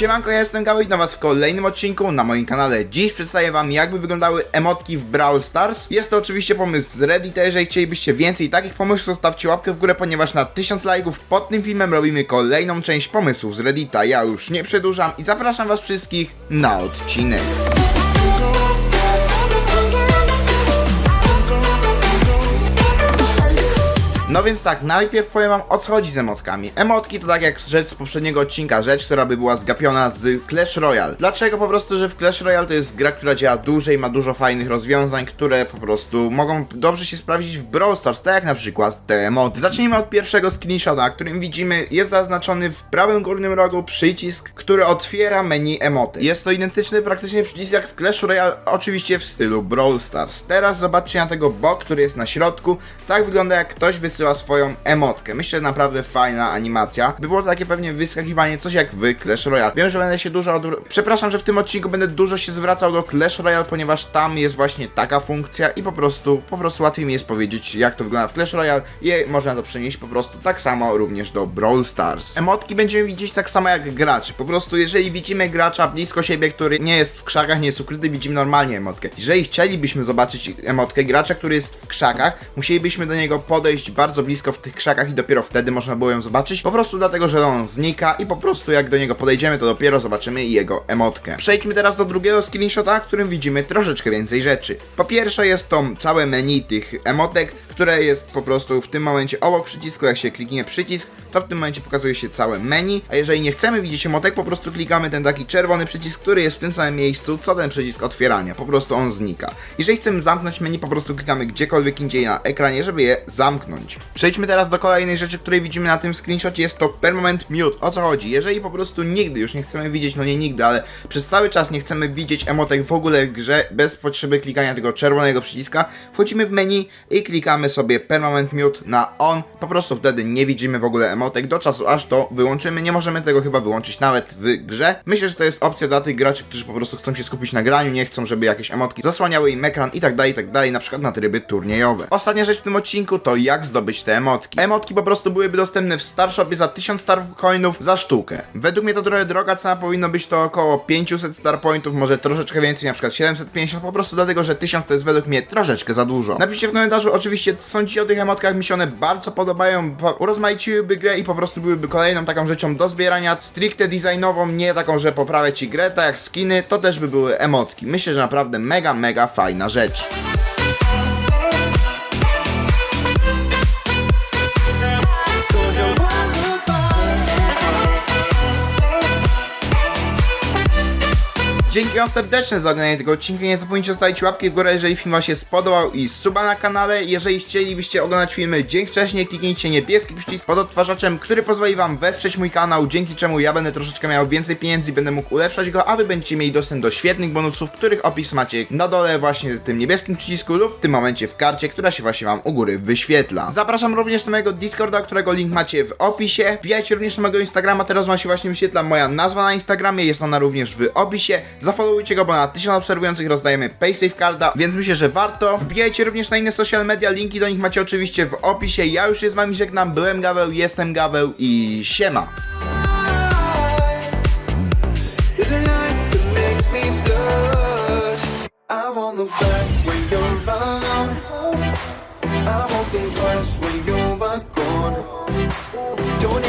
Siemanko, ja jestem Gały na was w kolejnym odcinku na moim kanale. Dziś przedstawię wam jak by wyglądały emotki w Brawl Stars. Jest to oczywiście pomysł z Reddita, jeżeli chcielibyście więcej takich pomysłów, zostawcie łapkę w górę, ponieważ na 1000 lajków pod tym filmem robimy kolejną część pomysłów z Reddita. Ja już nie przedłużam i zapraszam was wszystkich na odcinek. No więc tak, najpierw powiem wam o co chodzi z emotkami. Emotki to tak jak rzecz z poprzedniego odcinka, rzecz, która by była zgapiona z Clash Royale. Dlaczego? Po prostu, że w Clash Royale to jest gra, która działa dłużej, ma dużo fajnych rozwiązań, które po prostu mogą dobrze się sprawdzić w Brawl Stars, tak jak na przykład te emoty. Zacznijmy od pierwszego screenshota, którym widzimy, jest zaznaczony w prawym górnym rogu przycisk, który otwiera menu emoty. Jest to identyczny praktycznie przycisk jak w Clash Royale, oczywiście w stylu Brawl Stars. Teraz zobaczcie na tego bok, który jest na środku. Tak wygląda jak ktoś wysyła swoją emotkę. Myślę, naprawdę fajna animacja. By było to takie pewnie wyskakiwanie, coś jak w Clash Royale. Wiem, że będę się dużo od... Przepraszam, że w tym odcinku będę dużo się zwracał do Clash Royale, ponieważ tam jest właśnie taka funkcja i po prostu, po prostu łatwiej mi jest powiedzieć, jak to wygląda w Clash Royale i można to przenieść po prostu tak samo również do Brawl Stars. Emotki będziemy widzieć tak samo jak graczy. Po prostu, jeżeli widzimy gracza blisko siebie, który nie jest w krzakach, nie jest ukryty, widzimy normalnie emotkę. Jeżeli chcielibyśmy zobaczyć emotkę gracza, który jest w krzakach, musielibyśmy do niego podejść bardzo blisko w tych krzakach i dopiero wtedy można było ją zobaczyć. Po prostu dlatego, że on znika i po prostu jak do niego podejdziemy, to dopiero zobaczymy jego emotkę. Przejdźmy teraz do drugiego screenshota, w którym widzimy troszeczkę więcej rzeczy. Po pierwsze jest to całe menu tych emotek, które jest po prostu w tym momencie obok przycisku, jak się kliknie przycisk, to w tym momencie pokazuje się całe menu, a jeżeli nie chcemy widzieć emotek, po prostu klikamy ten taki czerwony przycisk, który jest w tym samym miejscu, co ten przycisk otwierania, po prostu on znika. Jeżeli chcemy zamknąć menu, po prostu klikamy gdziekolwiek indziej na ekranie, żeby je zamknąć. Przejdźmy teraz do kolejnej rzeczy, której widzimy na tym screenshocie, jest to permanent mute. O co chodzi? Jeżeli po prostu nigdy już nie chcemy widzieć, no nie nigdy, ale przez cały czas nie chcemy widzieć emotek w ogóle w grze, bez potrzeby klikania tego czerwonego przyciska, wchodzimy w menu i klikamy sobie permanent mute na on, po prostu wtedy nie widzimy w ogóle emotek do czasu aż to wyłączymy, nie możemy tego chyba wyłączyć nawet w grze. Myślę, że to jest opcja dla tych graczy, którzy po prostu chcą się skupić na graniu, nie chcą, żeby jakieś emotki zasłaniały im ekran i tak dalej, i tak dalej, na przykład na tryby turniejowe. Ostatnia rzecz w tym odcinku to jak zdobyć te emotki. Emotki po prostu byłyby dostępne w Starshopie za 1000 Starcoinów za sztukę. Według mnie to trochę droga cena, powinno być to około 500 Starpointów, może troszeczkę więcej, na przykład 750, po prostu dlatego, że 1000 to jest według mnie troszeczkę za dużo. Napiszcie w komentarzu oczywiście, co sądzicie o tych emotkach, mi się one bardzo podobają, po- urozmaiciłyby grę i po prostu byłyby kolejną taką rzeczą do zbierania, stricte designową, nie taką, że poprawia ci grę, tak jak skiny, to też by były emotki. Myślę, że naprawdę mega, mega fajna rzecz. Dzięki wam serdecznie za oglądanie tego odcinka. Nie zapomnijcie zostawić łapki w górę, jeżeli film wam się spodobał i suba na kanale. Jeżeli chcielibyście oglądać filmy dzień wcześniej, kliknijcie niebieski przycisk pod odtwarzaczem, który pozwoli wam wesprzeć mój kanał, dzięki czemu ja będę troszeczkę miał więcej pieniędzy i będę mógł ulepszać go, a wy będziecie mieli dostęp do świetnych bonusów, których opis macie na dole właśnie w tym niebieskim przycisku lub w tym momencie w karcie, która się właśnie wam u góry wyświetla. Zapraszam również do mojego Discorda, którego link macie w opisie. Wbijajcie również na mojego Instagrama, teraz wam się właśnie wyświetla moja nazwa na Instagramie, jest ona również w opisie. Zafollowujcie go, bo na 1000 obserwujących rozdajemy PaySafe Carda, więc myślę, że warto. Wbijajcie również na inne social media, linki do nich macie oczywiście w opisie. Ja już się z wami żegnam, byłem Gaweł, jestem Gaweł i siema. Don't